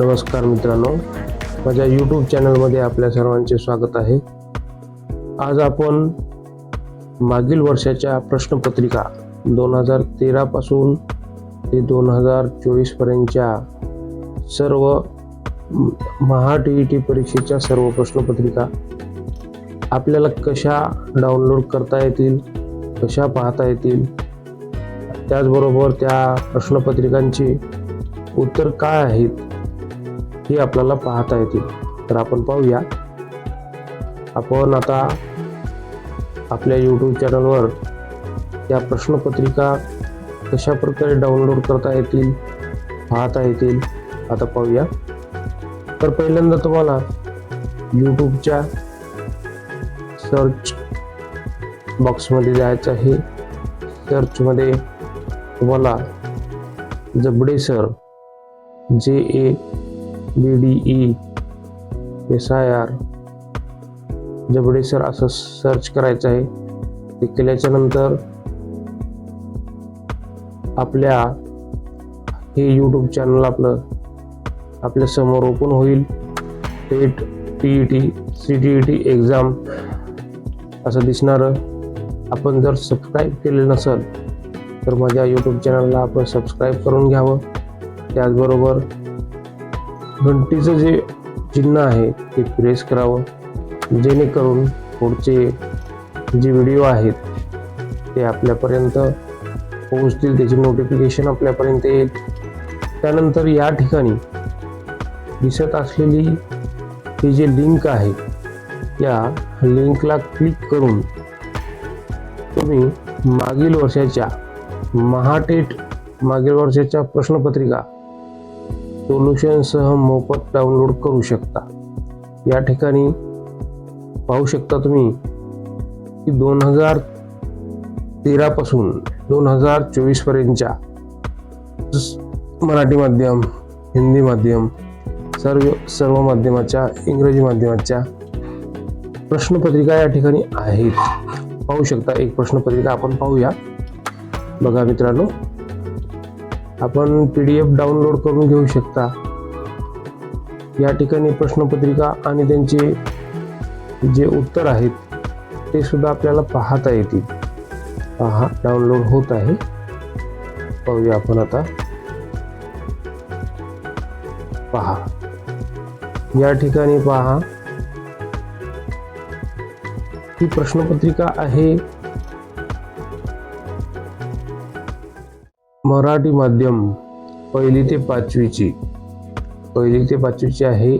नमस्कार मित्रांनो. माझ्या यूट्यूब चॅनलमध्ये आपल्या सर्वांचे स्वागत आहे. आज आपण मागील वर्षाच्या प्रश्नपत्रिका दोन हजार तेरापासून ते दोन हजार चोवीसपर्यंतच्या सर्व महा टी ई टी परीक्षेच्या सर्व प्रश्नपत्रिका आपल्याला कशा डाउनलोड करता येतील कशा पाहता येतील त्याचबरोबर त्या प्रश्नपत्रिकांची उत्तर काय आहेत हे आपल्याला पाहता येतील. तर आपण पाहूया. आपण आता आपल्या यूट्यूब चॅनलवर त्या प्रश्नपत्रिका कशा प्रकारे डाउनलोड करता येतील पाहता येतील आता पाहूया. तर पहिल्यांदा तुम्हाला यूट्यूबच्या सर्च बॉक्समध्ये जायचं आहे. सर्चमध्ये तुम्हाला Jabade sir J A B D E S I R Jabade sir असं सर्च करायचं आहे ते केल्याच्यानंतर आपल्या हे यूट्यूब चॅनल आपलं आपल्यासमोर ओपन होईल. TET T E T C T E T exam असं दिसणारं. आपण जर सबस्क्राईब केले नसेल तर माझ्या यूट्यूब चॅनलला आपण सबस्क्राईब करून घ्यावं. त्याचबरोबर घंटीचं जे चिन्ह आहे ते प्रेस करावं. जेणेकरून पुढचे जे व्हिडिओ आहेत ते आपल्यापर्यंत पोहोचतील त्याची नोटिफिकेशन आपल्यापर्यंत येईल. त्यानंतर या ठिकाणी दिसत असलेली ही जी लिंक आहे या लिंकला क्लिक करून तुम्ही मागील वर्षाच्या महाटेट मागील वर्षाच्या प्रश्नपत्रिका सोल्युशनसह मोफत डाउनलोड करू शकता. या ठिकाणी पाहू शकता तुम्ही की दोन हजार तेरापासून दोन हजार चोवीसपर्यंतच्या मराठी माध्यम हिंदी माध्यम सर्व सर्व माध्यमाच्या इंग्रजी माध्यमाच्या प्रश्नपत्रिका या ठिकाणी आहेत. पाहू शकता एक प्रश्नपत्रिका आपण पाहूया. बघा मित्रांनो आपण पी डी एफ डाउनलोड करून घेऊ शकता. या ठिकाणी प्रश्नपत्रिका आणि त्यांचे जे उत्तर आहेत ते सुद्धा आपल्याला पाहता येतील. पहा डाउनलोड होत आहे. पाहूया आपण आता. पहा. या ठिकाणी पहा. ही प्रश्नपत्रिका आहे मराठी माध्यम पहिली ते पाचवीची. पहिली ते पाचवीची आहे.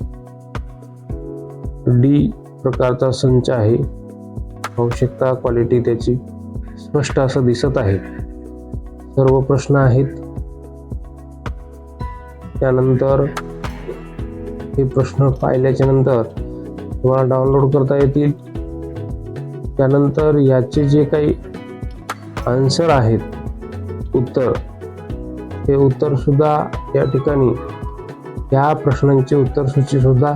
डी प्रकारचा संच आहे. आवश्यकता क्वालिटी त्याची स्पष्ट असं दिसत आहे. सर्व प्रश्न आहेत. त्यानंतर हे प्रश्न पाहिल्याच्या नंतर तुम्हाला डाउनलोड करता येतील. त्यानंतर याचे जे काही आन्सर आहेत उत्तर हे उत्तर सुद्धा या ठिकाणी या प्रश्नांची उत्तर सूची सुद्धा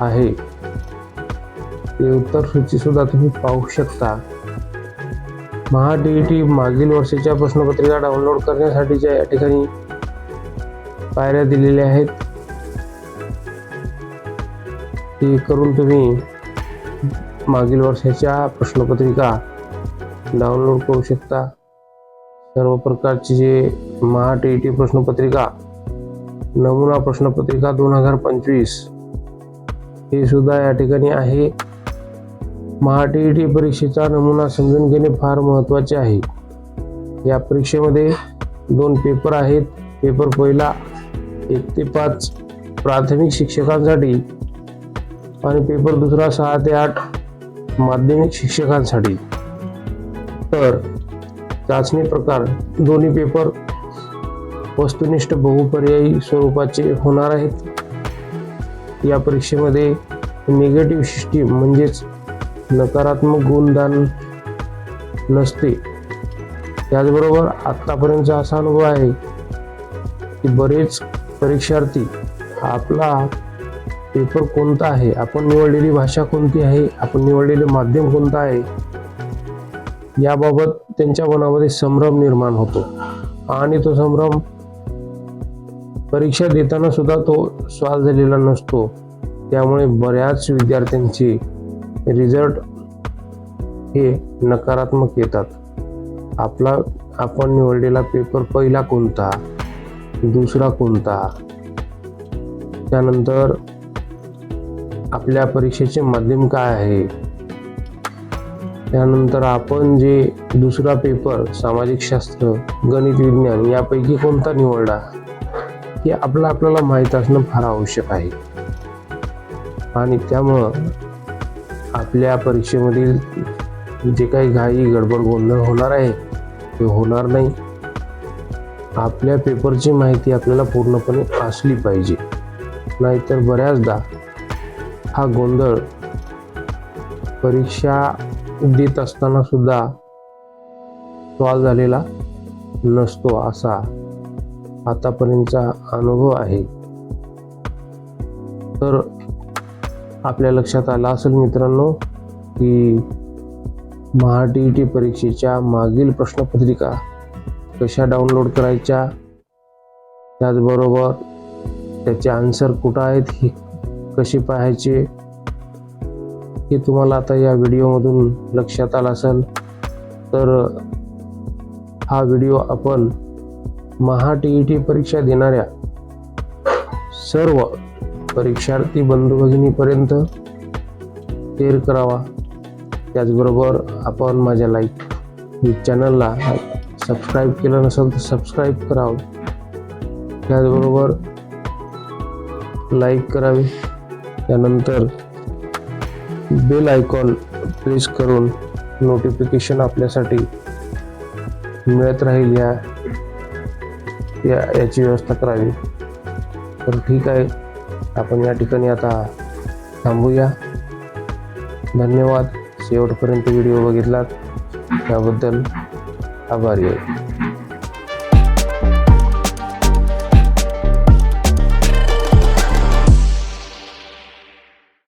आहे. ते उत्तर सूची सुद्धा तुम्ही पाहू शकता. महा डी टी मागील वर्षाच्या प्रश्नपत्रिका डाउनलोड करण्यासाठीच्या या ठिकाणी पायऱ्या दिलेल्या आहेत. ते करून तुम्ही मागील वर्षाच्या प्रश्नपत्रिका डाउनलोड करू शकता. सर्व प्रकारची जे महा टी टी प्रश्नपत्रिका नमुना प्रश्नपत्रिका दोन हजार पंचवीस हे सुद्धा या ठिकाणी आहे. महा टी टी परीक्षेचा नमुना समजून घेणे फार महत्त्वाचे आहे. या परीक्षेमध्ये दोन पेपर आहेत. पेपर पहिला एक ते पाच प्राथमिक शिक्षकांसाठी आणि पेपर दुसरा सहा ते आठ माध्यमिक शिक्षकांसाठी. तर चाचणी प्रकार दोन्ही पेपर वस्तुनिष्ठ बहुपर्यायी स्वरूपाचे होणार आहेत. या परीक्षेमध्ये निगेटिव्ह सिस्टीम म्हणजेच नकारात्मक गुणदान नसते. त्याचबरोबर आत्तापर्यंतचा असा अनुभव आहे की बरेच परीक्षार्थी आपला पेपर कोणता आहे? आपण निवडलेली भाषा कोणती आहे? आपण निवडलेले माध्यम कोणतं आहे? याबाबत त्यांच्या मनामध्ये संभ्रम निर्माण होतो. आणि तो संभ्रम परीक्षा देताना सुद्धा तो स्वाल झालेला नसतो. त्यामुळे बऱ्याच विद्यार्थ्यांचे रिझल्ट हे नकारात्मक येतात. आपला आपण निवडलेला पेपर पहिला कोणता? दुसरा कोणता? त्यानंतर आपल्या परीक्षेचे माध्यम काय आहे? त्यानंतर आपण जे दुसरा पेपर सामाजिक शास्त्र गणित विज्ञान यापैकी कोणता निवडला? हे आपलं आपल्याला माहीत असणं फार आवश्यक आहे. आणि त्यामुळं आपल्या परीक्षेमधील जे काही घाई गडबड गोंधळ होणार आहे ते होणार नाही. आपल्या पेपरची माहिती आपल्याला पूर्णपणे असली पाहिजे. नाहीतर बऱ्याचदा हा गोंधळ परीक्षा देत असताना सुद्धा सॉल्व झालेला नसतो असा आतापर्यंतचा अनुभव आहे. तर आपल्या लक्षात आलं असेल मित्रांनो की महा टी टी परीक्षेच्या मागील प्रश्नपत्रिका कशा डाउनलोड करायच्या त्याचबरोबर त्याचे आन्सर कुठं आहेत हे कसे पाहायचे हे तुम्हाला आता या व्हिडिओमधून लक्षात आलं असेल तर हा व्हिडिओ आपण महा टी ई टी परीक्षा देणाऱ्या सर्व परीक्षार्थी बंधू भगिनीपर्यंत शेअर करावा. त्याचबरोबर आपण माझ्या लाईक चॅनलला सबस्क्राईब केलं नसेल तर सबस्क्राईब करावं. त्याचबरोबर लाईक करावे. त्यानंतर बेल आयकॉन प्रेस करून नोटिफिकेशन आपल्यासाठी मिळत राहील या या याची व्यवस्था करावी. तर ठीक आहे. आपण या ठिकाणी आता थांबूया. धन्यवाद. शेवटपर्यंत व्हिडिओ बघितलात. त्याबद्दल आभारी आहे.